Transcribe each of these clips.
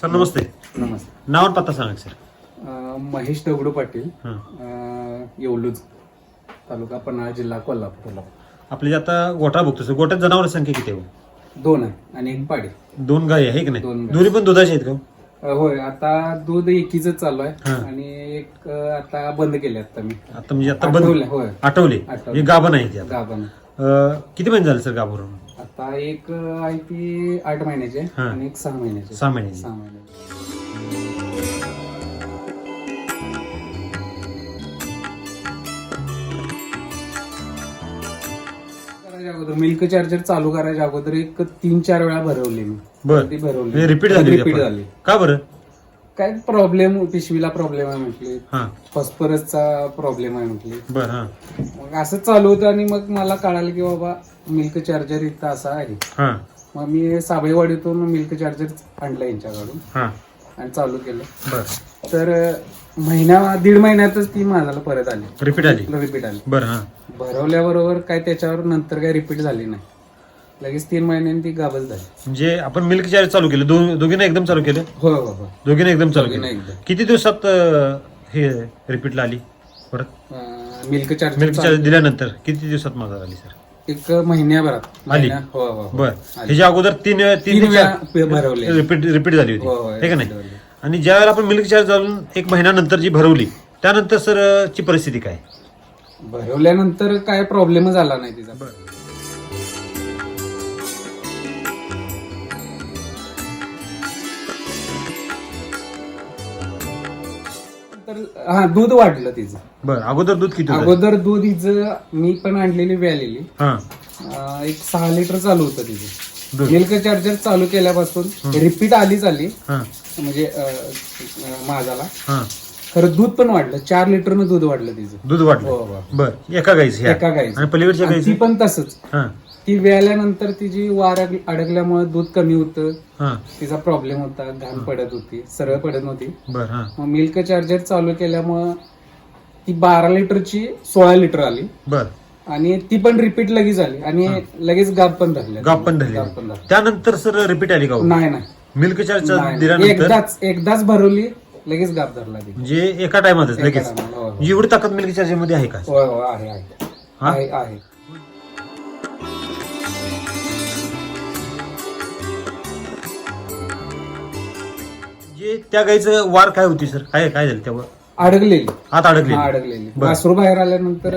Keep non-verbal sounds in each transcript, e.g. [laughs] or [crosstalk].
Sir नमस्ते. नमस्ते. नाव आणि पत्ता सांगा सर. अं, महेश दगडू पाटील. हां. अं, येवलूज तालुका पन्हाळा जिल्हा कोल्हापूर. आपली जे आता गोठा बघतो सर गोठ्यात जनावर संख्या किती आहे? हो? दोन आहे आणि एक पाडी. दोन गाय आहे की नाही? दोन गाई. दोन्ही पण दुधाचे आहेत का हो? अं, होय आता दूध एकीच चालू आहे हां. आणि एक अं, आता बंद केले आता मी. आता म्हणजे आता बंद आठवले, होय. आठवले. आठवले. म्हणजे गाभण आहे ती आता? गाभण. अं, किती महिने झाले सर गाभरून आता एक आहे ती आठ महिन्याची हां. आणि एक सहा महिन्याची. सहा महिन्याची. सहा महिन्याची. करायच्या अगोदर मिल्क चार्जर चालू करायच्या अगोदर एक तीन चार वेळा भरवली मी. बर. ती भरवली. रिपीट झाली रिपीट आपण. झाली. का बरं? काय प्रॉब्लेम पिशवीला प्रॉब्लेम आहे म्हटली. हा. फॉस्फरसचा प्रॉब्लेम आहे म्हटली. बर हा. मग असं चालू होतं आणि मग मला कळालं की बाबा मिल्क चार्जर इथं असा आहे. हा. मग मी साबळेवाडीतून मिल्क चार्जर आणलं यांच्याकडून. हा. आणि चालू केलं. बर. तर महिना दीड महिन्यातच ती माझ्याला परत आली. रिपीट आली. रिपीट आली. बर हा. भरवल्याबरोबर काय त्याच्यावर नंतर काय रिपीट झाली नाही. लगेच तीन महिन्यांनी ती गाबच झाली. म्हणजे आपण मिल्क चार्ज चालू केलं. दो- दोघींना एकदम चालू केलं? हो हो हो. दोघींना एकदम चालू दोघींना केलं. एकदम. किती दिवसात अं, हे रिपीटला आली? परत? मिल्क मिल्क चार्ज दिल्यानंतर किती दिवसात माझा आली सर एक महिन्याभरात. आली? महिना- हो हो हो. बर. ह्याच्या अगोदर तीन तीन तीन वेळा पे- भरवले. रिपीट रिपीट झाली हो, हो, होती हे का नाही? भरवले. आणि ज्या वेळेला आपण मिल्क चार्ज घालून एक महिन्यानंतर जी भरवली त्यानंतर सर ची परिस्थिती काय? भरवल्यानंतर काय प्रॉब्लेम झाला नाही तिचा. तर हा दूध वाढलं तिचं. बर अगोदर दूध किती होतं? अगोदर दूध हिचं मी पण आणलेली व्यालेली. हा. अं, एक सहा लिटर चालू होतं तिचं. दूध. मिल्क चार्जर चालू केल्यापासून रिपीट आलीच आली हा. म्हणजे अं, अं, माझाला. हा. खरं दूध पण वाढलं. चार लिटरनं दूध वाढलं तिचं. दूध हो, वाढलं हो. बर एका गाईच ह्या. एका गाईचं. आणि पलीकडच्या आणि ती गाईच? पण तसंच. हा. ती व्याल्यानंतर तिची वार अड- अडकल्यामुळे दूध कमी होतं हा. तिचा प्रॉब्लेम होता घाण पडत होती सरळ पडत नव्हती. बर हा. मग मिल्क चार्जर चालू केल्यामुळं ती बारा लिटरची सोळा लिटर आली. बर. आणि ती पण रिपीट लगेच आली आणि लगेच गाब पण धरले. गाप पण धरले. त्यानंतर सर रिपीट आली का हो? नाही नाही. मिल्क चार्ज नाही, नाही. दिल्यानंतर? एकदाच एकदाच भरवली लगेच गाब धरला ती. म्हणजे एका टायमातच लगेच. हो, हो. एवढी ताकद मिल्क चार्जमध्ये आहे का? होय होय आहे आहे. हा? आहे आहे. जे त्या गाईचं वार काय होती सर? काय काय झालं त्यावर अडकलेली. आत अडकली हा, अडकलेली. बरं. वासरू बाहेर आल्यानंतर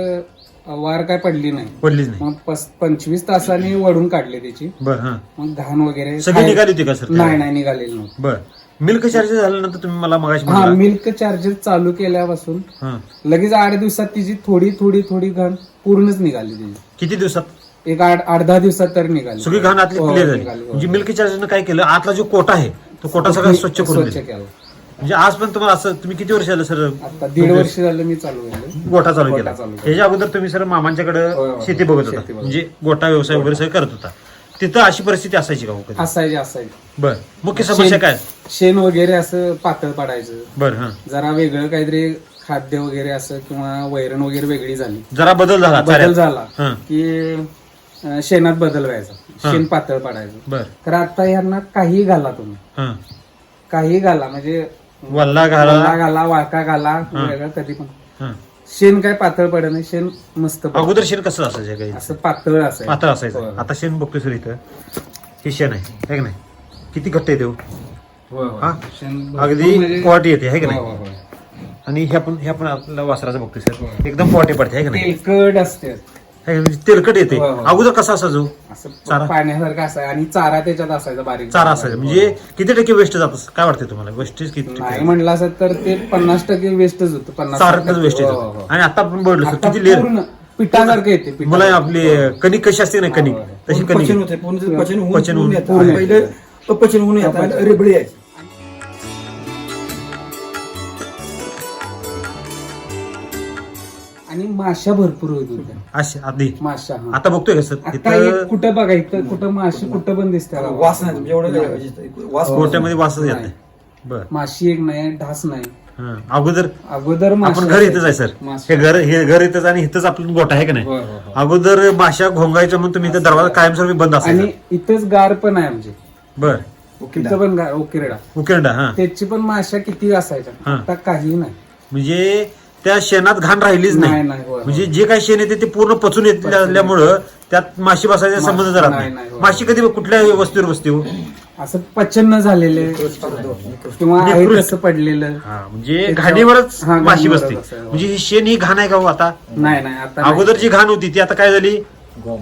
अ, वार काय पडली नाही. पडलीच नाही. मग पस- पंचवीस तासांनी वडून काढली त्याची. बर हा. मग घाण वगैरे सगळी खाय- निघाली होती का सर नाही नाही निघालेली नव्हती. बर. मिल्क चार्ज झाल्यानंतर तुम्ही मला मगाशी हा म्हणाला मिल्क चार्जर चालू केल्यापासून हा. लगेच आठ दिवसात तिची थोडी थोडी थोडी घाण पूर्णच निघाली तिची. किती दिवसात? एक आठ आठ दहा दिवसात तर निघाली. सगळी घाण आतली हो, क्लिअर झाली. निघाली, हो. म्हणजे मिल्क चार्जरनं काय केलं? आतला जो कोटा आहे तो कोटा सगळा स्वच्छ करून स्वच्छ दिला केलं. म्हणजे आज पण तुम्हाला असं तुम्ही किती वर्ष झालं सर? आता दीड वर्ष झालं मी चालू केलं गोठा चालू गोठा केला. चालू केला. त्याच्या अगोदर तुम्ही सर मामांच्याकडे होय, होय. शेती बघत होता. शेती बघत. म्हणजे गोठा व्यवसाय वगैरे सगळं करत होता. तिथं अशी परिस्थिती असायची का हो कधी? असायचे असायचे. बर. मुख्य समस्या काय? शेण वगैरे असं पातळ पडायचं. बर हा. जरा वेगळं काहीतरी खाद्य वगैरे असं किंवा वैरण वगैरे वेगळी झाली. जरा बदल झाला बदल चाऱ्यात. झाला हा. की अं, शेणात बदल व्हायचा. शेण पातळ पडायचं. बर. तर आता यांना काही घाला तुम्ही. हा. काही घाला म्हणजे वल्ला घाला. वल्ला घाला वाळका घाला वेगळं कधी पण. हा. शेण काय पातळ पडत नाही शेण मस्त पडतं. अगोदर शेण कसं असायचं काही असं पातळ असायचं. पातळ. असायचं. आता शेण बघतोय सर इथं. हे शेण आहे है का नाही? किती घट्ट येते हो? होय, होय. हा? शेण अगदी म्हणजे- क्वालिटी येते है का होय, नाही? होय, होय. आणि ह्या पण ह्या पण आपल्या वासराचं बघतोय सर एकदम क्वालिटी पडते है का नाही? तेलकट असते. है नाही? तेलकट येते होय, होय. अगोदर कसा असायचो असं चारा? पाण्यासारखं असायचं आणि चारा त्याच्यात असायचा बारीक चारा असायचा म्हणजे किती टक्के वेस्ट जात असं? काय वाटतंय तुम्हाला वेस्टेज किती नाही टक्के म्हणलं असं तर ते पन्नास टक्के वेस्टच होतं पन्नास चारातच टक्के. वेस्टेज हो, हो, हो. आणि आता आपण बोललो सर आता किती लेअर पूर्ण पिठासारखं येते पिठा. मला आपली कणिक कशी असते ना कणिक. तशी पचन कणिक होते पूर्ण ते पचन होऊन पचन होऊन पूर्ण येतं. पूर्ण पहिले अपचन होऊन येतात अपचन. रेबडी आणि माशा भरपूर होत होत्या. अशी आधी. माशा हा. आता बघतोय का सर आता इथं कुठं बघा इथं कुठं माशी कुठं पण दिसते वास नाही एवढं काय वास गोट्यामध्ये वासच येत नाही. बर. माशी एक नाही ढास नाही. हा. अगोदर अगोदर आपण घर इथंच आहे सर. माशा. हे घर हे घर इथंच आणि इथंच आपलं गोठा आहे का नाही. अगोदर माशा घोंगायच्या म्हणून तुम्ही इथं दरवाजा कायमस्वरूपी बंद असायचा. आणि इथंच गार पण आहे म्हणजे बर. ओके तिथं पण गा- उकिरडा उकिरडा हा. त्याची पण माशा किती असायच्या. हा. आता काही नाही. म्हणजे त्या शेणात घाण राहिलीच नाही, नाही नाही, होय, म्हणजे जे काही शेण येते ते पूर्ण पचून येत असल्यामुळं त्यात माशी बसायचा माशी- संबंध राहत नाही, नाही नाही, होय. माशी कधी कुठल्या वस्तूवर बसते हो? असं पचन न झालेले किंवा आहे निकृष्ट. तसं पडलेलं. हा, म्हणजे त्याच्यावर- घाणीवरच हा, माशी घाणीवरच बसते. असं, हो. म्हणजे ही शेण ही घाण आहे का हो आता? नाही नाही आता नाही. अगोदर जी घाण होती ती आता काय झाली?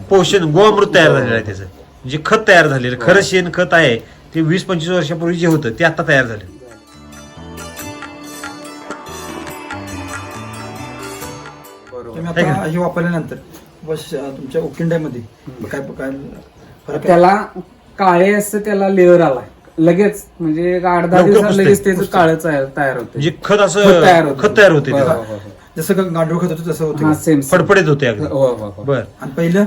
पोषण गोअमृत तयार झालेलं आहे त्याचं. म्हणजे खत तयार झालेलं. खरं शेण खत आहे. ते वीस पंचवीस वर्षापूर्वी जे होतं ते आता तयार झालं तुम्ही आहे आता हे वापरल्यानंतर बस तुमच्या उकिंड्यामध्ये काय काय फरक आहे? त्याला काळे असं त्याला लेअर आलाय. लगेच म्हणजे एक आठ दहा लवकर दिवसात पुसते, लगेच त्याचं पुसते. काळं तयार होते म्हणजे खत खत असं तयार होते खत तयार होते. जसं का गांडूळ खत होतं तसं होतं हा का? सेम फडफडीत होते अगदी. हो हो हो. बर. आणि पहिलं?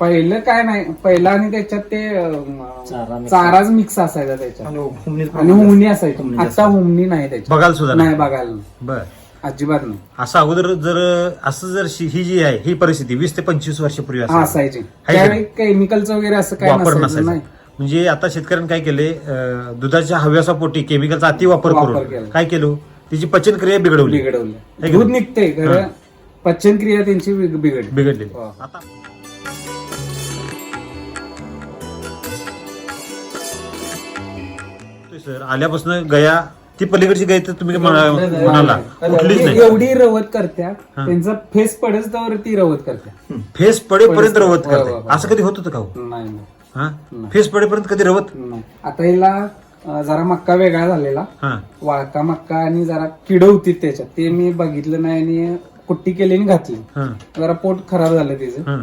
पहिलं काय नाही. पहिला आणि त्याच्यात ते अं, चाराच मिक्स असायचा त्याच्यात. आणि हुमणी- आणि हुमणी असायची. हुमणी आता. हुमणी नाही त्याच्यात. बघायला सुद्धा नाही. नाही बघायला. बर. अजिबात नाही. असं अगोदर जर असं जर शि- ही जी आहे ही परिस्थिती वीस ते पंचवीस वर्षापूर्वी हा असायची. असायची. आहे का त्यावेळी केमिकलचं वगैरे असं काय वापर नसायचं नसायचा. नाही. म्हणजे आता शेतकऱ्यांनी काय केले अं, दुधाच्या हव्यासा पोटी केमिकलचा अति वापर वापर करून केला. काय केलं? त्याची पचनक्रिया बिघडवली. आहे बिघडवलं का दूध? निघते खरं पचनक्रिया त्यांची बिघ- बिघडली. बिघडलेली हो. आता सर आल्यापासून गया ती पलीकडची गाय तर तुम्ही म्हणा- म्हणाला. कुठलीच नाही. एवढी रवत करत्या त्यांचा फेस पडच तर ती रवत करत्या. फेस पडेपर्यंत रवत करते. असं कधी होत होतं का हो? नाही हा. फेस पडेपर्यंत कधी रवत? नाही. आता हिला अं, जरा मक्का वेगळा झालेला. हा. वाळका मक्का आणि जरा किड होती त्याच्यात. ते मी बघितलं नाही आणि कुट्टी केली आणि घातली. हा. जरा पोट खराब झालं तिचं. हा.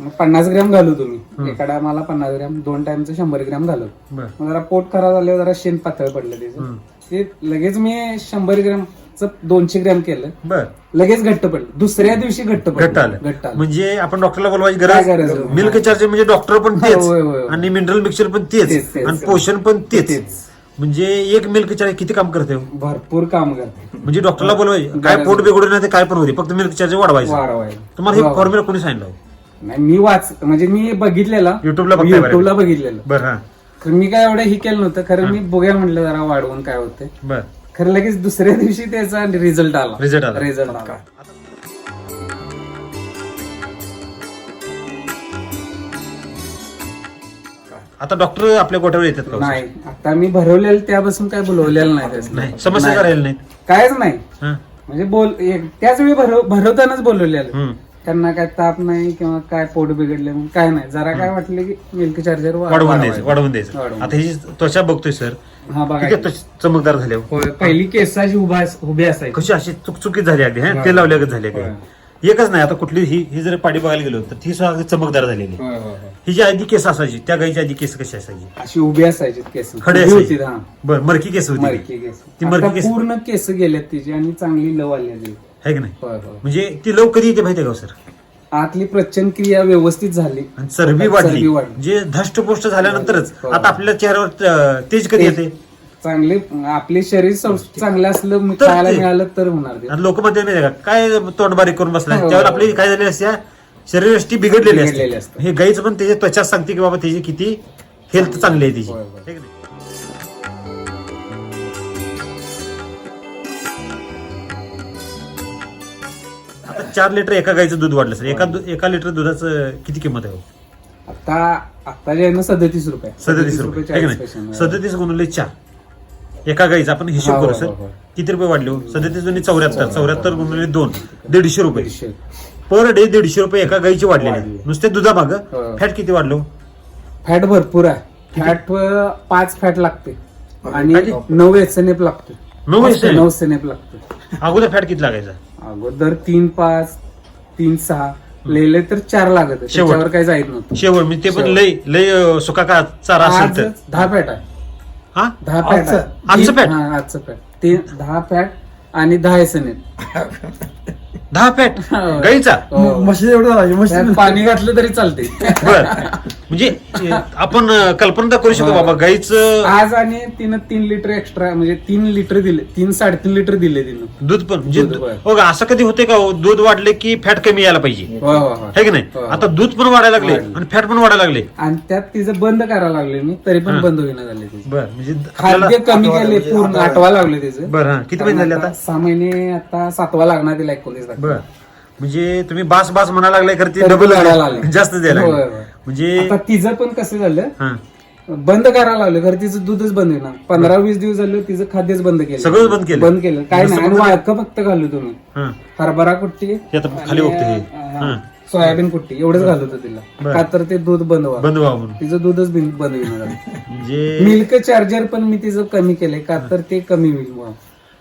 मग पन्नास ग्रॅम घालू तुम्ही. एका टायमाला पन्नास ग्रॅम दोन टाइमचं शंभर ग्रॅम घालू. बर. मग जरा पोट खराब झाल्यावर जरा शेण पातळ पडलं त्याचं ते लगेच मी शंभर ग्रॅमचं दोनशे ग्रॅम केलं बर लगेच घट्ट पडलं दुसऱ्या दिवशी घट्ट पडलं घट्ट आलं घट्ट आलं म्हणजे आपण डॉक्टरला बोलवायची काय गरज गरज नाही. मिल्क चार्जर म्हणजे डॉक्टर पण होय, तेच होय. आणि मिनरल मिक्सर पण तेच तेच, तेच. आणि पोषण पण तेच तेच. म्हणजे एक मिल्क चार्जर किती काम करते हो? भरपूर काम करते म्हणजे डॉक्टरला बोलवायचे काय पोट. बिघडून नाही ते काय पण होते फक्त मिल्क चार्जर वाढवायचं वाढवायला तुम्हाला हे. फॉर्म्युला कोणी सांगितलं हो? नाही मी वाच म्हणजे मी बघितलेला युट्यूबला बघताय बरं. युट्यूबला बघितलेलं बर हा खरं मी काय एवढं ही केलं नव्हतं खरं मी बघूया म्हटलं जरा वाढवून काय होते बर खरं लगेच दुसऱ्या दिवशी त्याचा रिझल्ट आला Result आला. रिझल्ट आला आता डॉक्टर आपल्या गोट्यावर येतात का? नाही आता मी भरवलेलं त्यापासून काय बोलवलेलं नाही त्याचं. नाही समस्या नाही. राहिल्या नाहीत कायच नाही हा. म्हणजे बोल एक- त्याच वेळी भरव भरवतानाच बोलवलेलं हम्म. त्यांना काय ताप नाही किंवा काय पोट बिघडले म्हणून काय नाही. जरा काय वाटलं की मिल्क चार्जर वाढवून द्यायचं वाढवून द्यायचं. आता ही त्वचा बघतोय सर हा बघा चमकदार झाले पहिली केसाची उभा उभी असायची. कशी अशी चुकचुकीत झाली अगदी हा. ते लावल्यागत झाली. एकच नाही आता कुठली ही ही जर पाडी बघायला गेलो तर ती सुद्धा चमकदार झालेली. ही जी आधी केस असायची त्या गायची आधी केस कशी असायची? अशी उभी असायची केस. खडे. होती हा. बर मरकी केस होती मरकी केस. ती मरकी केस- पूर्ण केस गेल्यात तिची आणि चांगली लव आलेली आहे की नाही? होय होय. म्हणजे ती लव कधी येते माहितीये का हो, सर? आतली प्रचन क्रिया व्यवस्थित झाली. आणि चरबी चरबी वाढली. जे धष्टपुष्ट झाल्यानंतरच. हो. आता आपल्या चेहऱ्यावर अं, तेज कधी येते? चांगले आपले शरीर सौ- चांगलं असलं तर खायला ते- मिळालं तर होणार ते. आणि लोक मध्ये माहिती का काय तोंड बारीक करून बसला हो. त्यावर आपली काय झालेली असते शरीरष्टी बिघडलेली बिघडलेली असते. असते. हे गाईचं पण त्याची त्वचा सांगते की बाबा त्याची किती हेल्थ चांगली. आहे तिची होय, होय. है की नाही? चार लिटर एका गाईचं दूध वाढलं सर एका दु- एका लिटर दुधाचं किती किंमत आहे हो? आता आता जे आहे ना सदतीस रुपये सदतीस रुपये की 40 पैसे. नाही सदतीस गुणवले चार एका गाईचा आपण हिशोब करू हो, सर हो, हो. किती रुपये वाढले हो? सदतीस दोन्ही चौऱ्याहत्तर चौऱ्याहत्तर गुणवले दोन दीडशे रुपये दीडशे. पर डे दीडशे रुपये एका गाईची वाढलेली आहे. वाढली. नुसते दुधामाग हो. फॅट किती वाढलो फॅट भरपूर आहे फॅट पाच फॅट लागते आणि किती? नऊ एस एन एफ लागते नऊ? नऊ एस एन एफ लागते अगोदर फॅट किती लागायचा अगोदर तीन पाच तीन सहा लिहिले तर चार लागत शेवट. त्याच्यावर काही जायत नव्हतं शेवट म्हणजे ते पण शेवट. लय लय सुका का चारा असेल दहा फॅट आहे हा दहा फॅट आजचं? फॅट? हा आजचं फॅट ते दहा फॅट आणि दहा एस एन एफ [laughs] दहा फॅट गाईचा. हो. म्हशी एवढं म्हशी पाणी घातलं तरी चालते बर. म्हणजे अं, आपण अं, कल्पना तर करू शकतो बाबा गाईचं आज आणि तिनं तीन लिटर एक्स्ट्रा म्हणजे तीन लिटर दिले तीन साडेतीन लिटर दिले तिनं. दूध पण. म्हणजे दूध, होय. हो का असं कधी होते का हो? दूध वाढले की फॅट कमी यायला पाहिजे. हो, हो, हो. है की नाही? हो. आता दूध पण वाढायला लागले वाढले. आणि फॅट पण वाढायला लागले. आणि त्यात तिचं बंद करायला लागले मी तरी पण बंद होईना झाले तिचं बर म्हणजे आपल्याला कमी केले म्हणजे पूर्ण आठवा- आठवा लागले तिचं बर हा. किती महिने झाले आता सहा महिने आता सातवा लागणार तिला एकोणीस. बर. म्हणजे तुम्ही बास बास म्हणायला लागलाय खरं ती डबल वाढायला लागले. जास्त द्यायला होय, लागले. होय. म्हणजे आता तिचं पण कसं झालं? हा. बंद करायला लागलं. खरं तिचं दूधच बंद होईना. पंधरा वीस दिवस झालं तिचं खाद्यच बंद केलं. सगळंच बंद केलं? बंद केलं. काय नुसतं नाही. आणि वाळकं फक्त घालू तुम्ही. हा. हरभरा कुट्टी हे आता खाली आणि, बघतो हे. अं, हा. सोयाबीन कुट्टी. एवढंच घालत होतं तिला. बरं. का तर ते दूध बंद व्हा बंद म्हणून. तिचं दूधच बिन- बंद होईना. झालं [laughs] म्हणजे मिल्क चार्जर पण मी तिचं कमी केलंय. का तर ते कमी होईल.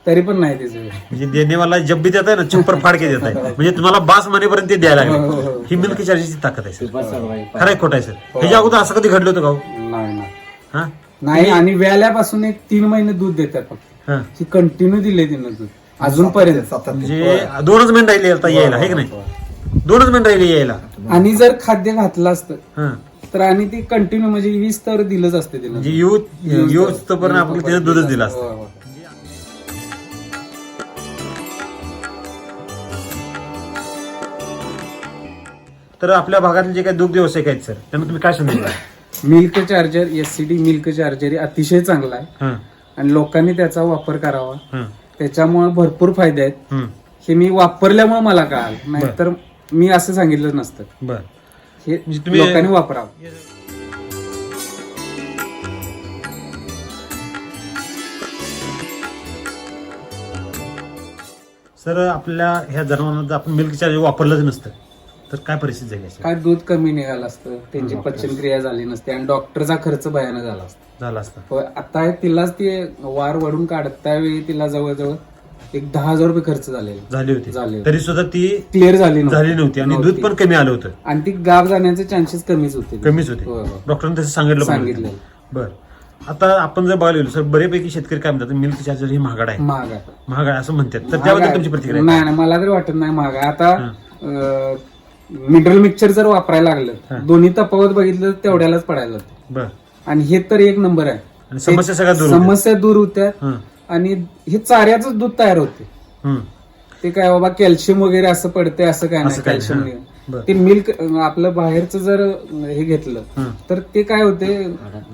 तरी पण नाही तिचं. म्हणजे देणेवाला जब भी देत आहे ना चप्पर फाडके देत आहे [laughs] म्हणजे तुम्हाला बास म्हणेपर्यंत ते द्यायला हो, हो, लागले हो. ही मिल्क चार्जेसची ताकद आहे सर. खरं आहे खोटं आहे सर. ह्याच्या अगोदर असं कधी घडलं होतं का हो? नाही नाही. हा? नाही आणि व्याल्यापासून एक तीन महिने दूध देतात फक्त. हा. ही कंटिन्यू दिले तिनं दूध. अजूनपर्यंत. म्हणजे दोनच मिनिट राहिले आता यायला आहे की नाही? दोनच मिनिट राहिले यायला. आणि जर खाद्य घातलं असतं हा. तर आणि ती कंटिन्यू म्हणजे वीस तर दिलंच असते तिनं. म्हणजे युथ युथ पण आपण तिने दूधच दिलं असतं. तर आपल्या भागातले जे काही दुग्ध व्यावसायिक आहेत सर त्यांना तुम्ही काय सांगितलं [coughs] milk charger S C D milk charger हे अतिशय चांगला आहे. हा. आणि लोकांनी त्याचा वापर करावा. हा. त्याच्यामुळे भरपूर फायदे आहेत. हे मी वापरल्यामुळे मला कळालं. नाहीतर मी असं सांगितलं नसतं. बर. हे म्हणजे तुम्ही- लोकांनी वापरावं. सर आपल्या ह्या जनावरांना आपण मिल्क चार्जर वापरलंच नसतं. तर काय परिस्थिती झाली असेल? काय दूध कमी निघालं असतं त्यांची पचनक्रिया झाली नसते आणि डॉक्टरचा खर्च भयानक झाला असता. झालं असतं. होय, आता तिलाच ते वार वडून काढत त्यावेळी तिला जवळजवळ एक दहा हजार रुपये खर्च झालेला. झाली होती. झाली. तरी सुद्धा ती क्लिअर झाली नव्हती. झाली नव्हती आणि दूध. पण कमी आलं होतं. आणि ती गाव जाण्याचे चान्सेस कमीच होते. कमीच होते. होय, होय. डॉक्टरांनी तसं सांगितलं पण होतं. सांगितलं. बर. आता आपण जर बघायला गेलो सर बरेपैकी शेतकरी काय म्हणतात? मिल्क चार्जर ही महागड आहे महाग आहे महाग आहे असं म्हणतात. तर त्याबद्दल तुमची प्रतिक्रिया नाही नाही मला तरी वाटत नाही महाग आहे आता मिडल मिक्सचर जर वापरायला लागलं दोन्ही तफावत बघितलं तर तेवढ्यालाच पडायला लागतं. बर आणि हे तर एक नंबर आहे आणि समस्या सगळ्यात दूर होते. समस्या दूर होत्या हं, आणि हे चाऱ्याच दूध तयार होते हं. ते काय बाबा कॅल्शियम वगैरे असं पडते असं काय नाही असं कॅल्शियम नाही. बरं. ते मिल्क आपलं बाहेरचं जर हे घेतलं. तर ते काय होते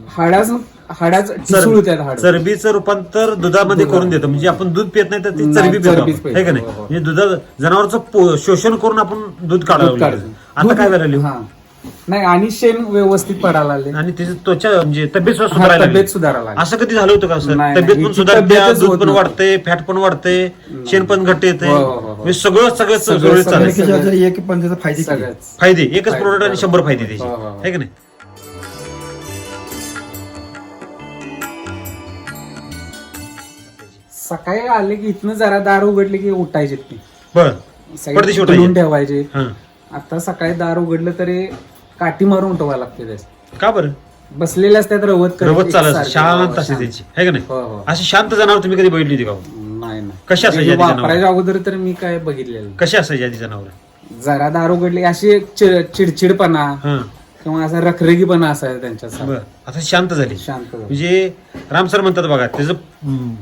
हाडाच हाडाच होत्यात हाड चरबीचं रूपांतर दुधामध्ये करून देतं म्हणजे आपण दूध पित नाही तर ती चरबी पितो चरबीच आपण. पितो. है का नाही हो, हो. म्हणजे दुधा जनावरचं शोषण करून आपण दूध काढावं. काढतो. आता काय? हा नाही आणि शेण व्यवस्थित पडायला लागले आणि त्याची त्वचा म्हणजे तब्येत सुद्धा हा, सुधारायला लागली. तब्येत सुधारायला लागली. असं कधी झालं होतं का सर नाही, तब्येत. पण सुधारते तब्येतच दूध पण नव्हती. वाढते फॅट पण वाढते शेण पण घट्ट येते हो, हो, हो. म्हणजे सगळं सगळं सगळं- चालेल एक पण त्याचा फायदे फायदे एकच फायदे. प्रोडक्ट आणि शंभर फायदे त्याचे हो, हो, हो. आहे का नाही सकाळी आले की इथनं जरा दार उघडले की उठायचे ते बर सगळे. ठेवायचे हं. आता सकाळी दार उघडलं तरी काठी मारून उठवायला लागते त्यास का बरं? बसलेले असतात रवत करत रवत चालत एकसारखे. शांत हो, असते. त्यांची. आहे का नाही? हो, हो. अशी शांत जनावर तुम्ही कधी बघितली होती का हो? नाही नाही. कशी असायची हे आधी जनावरं? वापरायच्या अगोदर तर मी काय बघितलेलं कशी असायची आधी जनावर? जरा दार उघडले अशी चि- चिडचिडपणा हं. किंवा असा रखरखीपणा असायचा त्यांच्या बर. आता शांत झाली. शांत म्हणजे राम सर म्हणतात बघा त्याचं हम्म,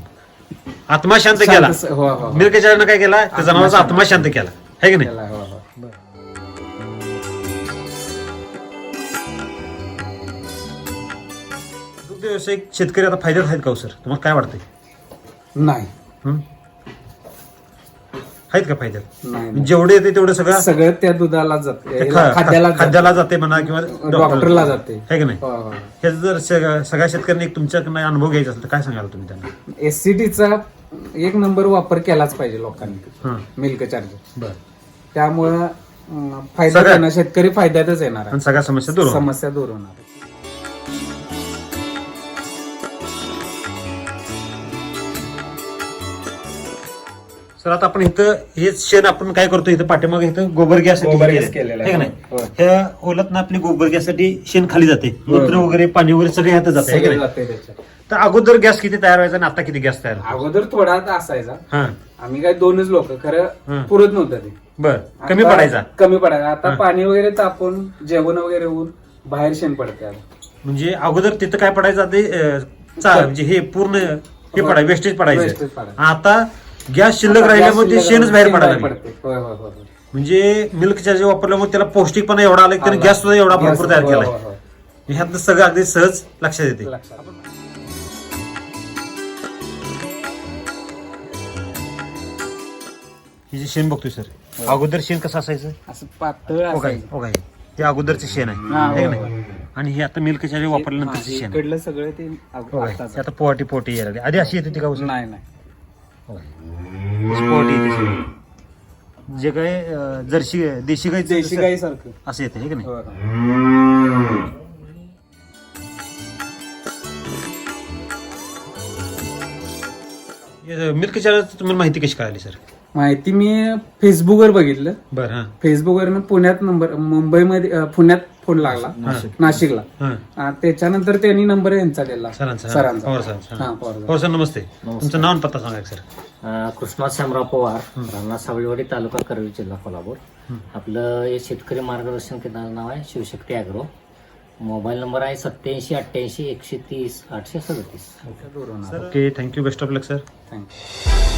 आत्मा शांत केला. शांत- हो, हो, हो. मिरकेचार्यानं काय केला? त्या जनावरांचा आत्मा शांत केला. है की नाही? केला, हो, हो. व्यावसायिक शेतकरी आता फायद्यात आहेत का हो सर? तुम्हाला काय वाटतंय? नाही. हं? आहेत का फायद्यात? नाही. जेवढे येते तेवढं सगळं सगळं त्या दुधाला जाते ते खा- खाद्याला जाते. खाद्याला जाते म्हणा किंवा डॉक्टरला जाते. है की नाही? हो, हो. हे जर सग- सगळ्या शेतकऱ्यांनी एक तुमच्याकडनं अनुभव घ्यायचा असेल तर काय सांगाल तुम्ही त्यांना? एससीटीचा एक नंबर वापर केलाच पाहिजे लोकांनी. हं, मिल्क चार्जर. बर. त्यामुळं अं, फायदा सगळ्या- येणार शेतकरी फायद्यातच येणार आणि आहे. सगळ्या समस्या दूर होणार. समस्या दूर होणार सर आता आपण इथं हे शेण आपण काय करतो इथं पाठीमागे इथं गोबर गॅस गोबर गॅस केलेला आहे. नाही होय. ह्या ओलात आपली गोबर गॅससाठी शेण खाली जाते मूत्र वगैरे पाणी वगैरे सगळे ह्यात जाते है का सगळं नाही? जातंय त्याच्यात. तर अगोदर गॅस किती तयार व्हायचा आणि आता किती गॅस तयार होतो? अगोदर थोडा असायचा हा आम्ही काय दोनच लोक हं. खरं पुरत नव्हतं ते बर कमी आता पडायचा कमी पडायचा आता हं. पाणी वगैरे तापून जेवण वगैरे होऊन बाहेर शेण पडते आता. म्हणजे अगोदर तिथं काय पडायचं ते अं, चा- म्हणजे हे पूर्ण हे होय. पडाय वेस्टेज पडायचं पडायचं. आता गॅस शिल्लक राहिल्यामुळे ते शेणच बाहेर पडायला लागले. पडते होय होय होय होय. म्हणजे मिल्क चार्ज वापरल्यामुळे त्याला पौष्टिकपणा एवढा आला की त्याने. गॅस सुद्धा एवढा भरपूर तयार होय, केलाय होय, होय. ह्यातलं सगळं अगदी सहज लक्षात येते लक्षात. हे जे शेण बघतोय सर अगोदर शेण कसं असायचं असं पातळ असायचं. ते अगोदरचे शेण आहे हा, है का होय, नाही होय. आणि हे आता मिल्क चार्ज वापरल्यानंतरचे हा, शेण आहे. इकडलं सगळं ते अग- हो काय आताच ते आता पोवाटी पोटी यायला लागली. आधी अशी येते का नाही हो येते सगळी. जे काय अं, जर्सी देशी गाय देशी गाई सारखं असं येते हे का नाही? होय. मिल्क चार्ज तुम्हाला माहिती कशी कळाली सर? माहिती मी फेसबुकवर बघितलं. बरं हां. फेसबुकवरनं पुण्यात नंबर मुंबईमध्ये अं, पुण्यात फोन लागला. नाशिकला. हां. त्याच्यानंतर त्यांनी नंबर यांचा दिला. सरांचा. सरांचा. पवार सरांचा. हा, पवार सर. पवार सर नमस्ते. तुमचं नाव आणि पत्ता सांगा एक सर. अ, कृष्णा शामराव पवार राणा सावळीवाडी तालुका करवीर जिल्हा कोल्हापूर. आपलं हे शेतकरी मार्गदर्शन केंद्राचं नाव आहे शिवशक्ती अॅग्रो मोबाईल नंबर आहे सत्याऐंशी अठ्ठ्याऐंशी एकशे तीस आठशे सदतीस. Okay thank you. Best of luck sir. Thank you.